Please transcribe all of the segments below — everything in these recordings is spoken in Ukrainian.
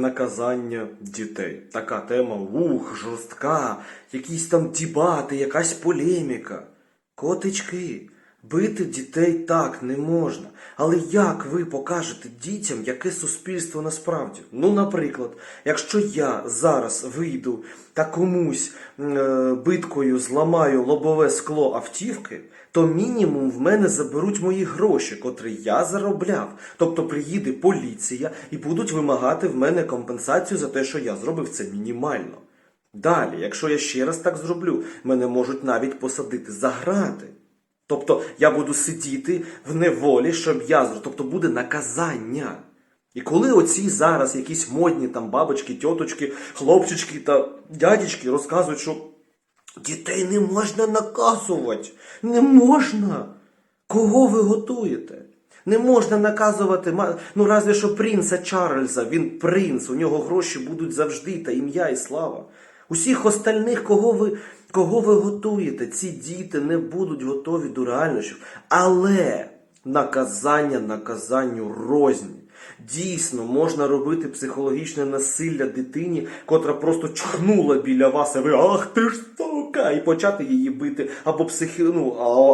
Наказання дітей. Така тема ух, жорстка, якісь там дібати, якась полеміка. Котички, бити дітей так не можна. Але як ви покажете дітям, яке суспільство насправді? Ну, наприклад, якщо я зараз вийду та комусь е, биткою зламаю лобове скло автівки, то мінімум в мене заберуть мої гроші, котрі я заробляв. Тобто приїде поліція і будуть вимагати в мене компенсацію за те, що я зробив це мінімально. Далі, якщо я ще раз так зроблю, мене можуть навіть посадити за грати. Тобто я буду сидіти в неволі, щоб я Тобто буде наказання. І коли оці зараз якісь модні там бабочки, тьоточки, хлопчички та дядечки розказують, що дітей не можна наказувати, не можна. Кого ви готуєте? Не можна наказувати, ну разве що принца Чарльза, він принц, у нього гроші будуть завжди, та ім'я і слава. Усіх остальних, кого ви, кого ви готуєте, ці діти не будуть готові до реальності. Але наказання наказанню розні. Дійсно, можна робити психологічне насилля дитині, котра просто чхнула біля вас, а ви ах ти ж сука, і почати її бити або психі... ну,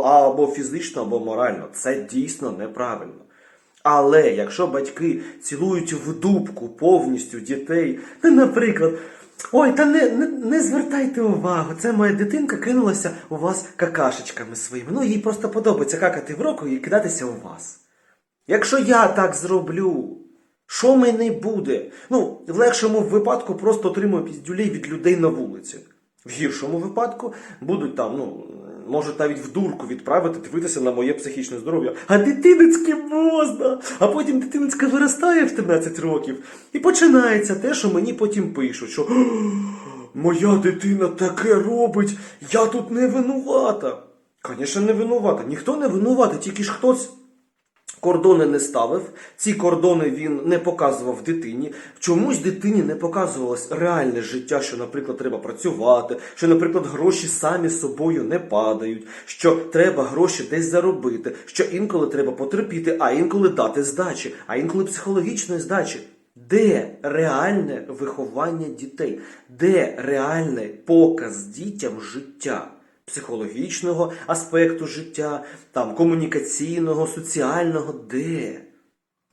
або фізично, або морально. Це дійсно неправильно. Але якщо батьки цілують в дубку повністю дітей, ну, наприклад, ой, та не, не, не звертайте увагу, це моя дитинка кинулася у вас какашечками своїми. Ну, їй просто подобається какати в року і кидатися у вас. Якщо я так зроблю, що мене буде? Ну, в легшому випадку просто отримую піздюлі від людей на вулиці. В гіршому випадку будуть там, ну, можуть навіть в дурку відправити дивитися на моє психічне здоров'я. А дитинецьке можна! А потім дитинецька виростає в 13 років. І починається те, що мені потім пишуть, що моя дитина таке робить, я тут не винувата. Звісно, не винувата. Ніхто не винувата, тільки ж хтось кордони не ставив, ці кордони він не показував дитині. Чомусь дитині не показувалось реальне життя, що, наприклад, треба працювати, що, наприклад, гроші самі собою не падають, що треба гроші десь заробити, що інколи треба потерпіти, а інколи дати здачі, а інколи психологічної здачі. Де реальне виховання дітей? Де реальний показ дітям життя? Психологічного аспекту життя, там комунікаційного, соціального, де?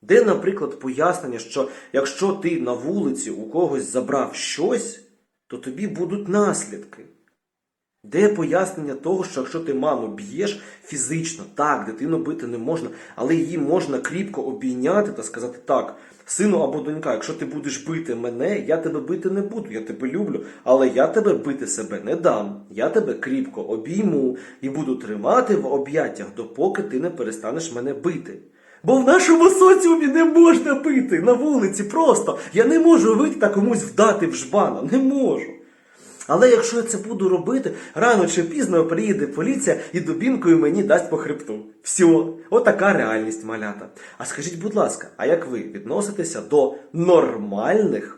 Де, наприклад, пояснення, що якщо ти на вулиці у когось забрав щось, то тобі будуть наслідки. Де пояснення того, що якщо ти маму б'єш фізично, так, дитину бити не можна, але її можна кріпко обійняти та сказати так, сину або донька, якщо ти будеш бити мене, я тебе бити не буду, я тебе люблю, але я тебе бити себе не дам. Я тебе кріпко обійму і буду тримати в об'яттях, допоки ти не перестанеш мене бити. Бо в нашому соціумі не можна бити на вулиці просто. Я не можу вийти та комусь вдати в жбана, не можу. Але якщо я це буду робити, рано чи пізно приїде поліція і дубінкою мені дасть по хребту. Все, отака реальність малята. А скажіть, будь ласка, а як ви відноситеся до нормальних,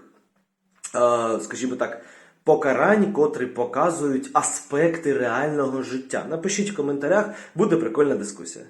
е, скажімо так, покарань, котрі показують аспекти реального життя? Напишіть в коментарях, буде прикольна дискусія.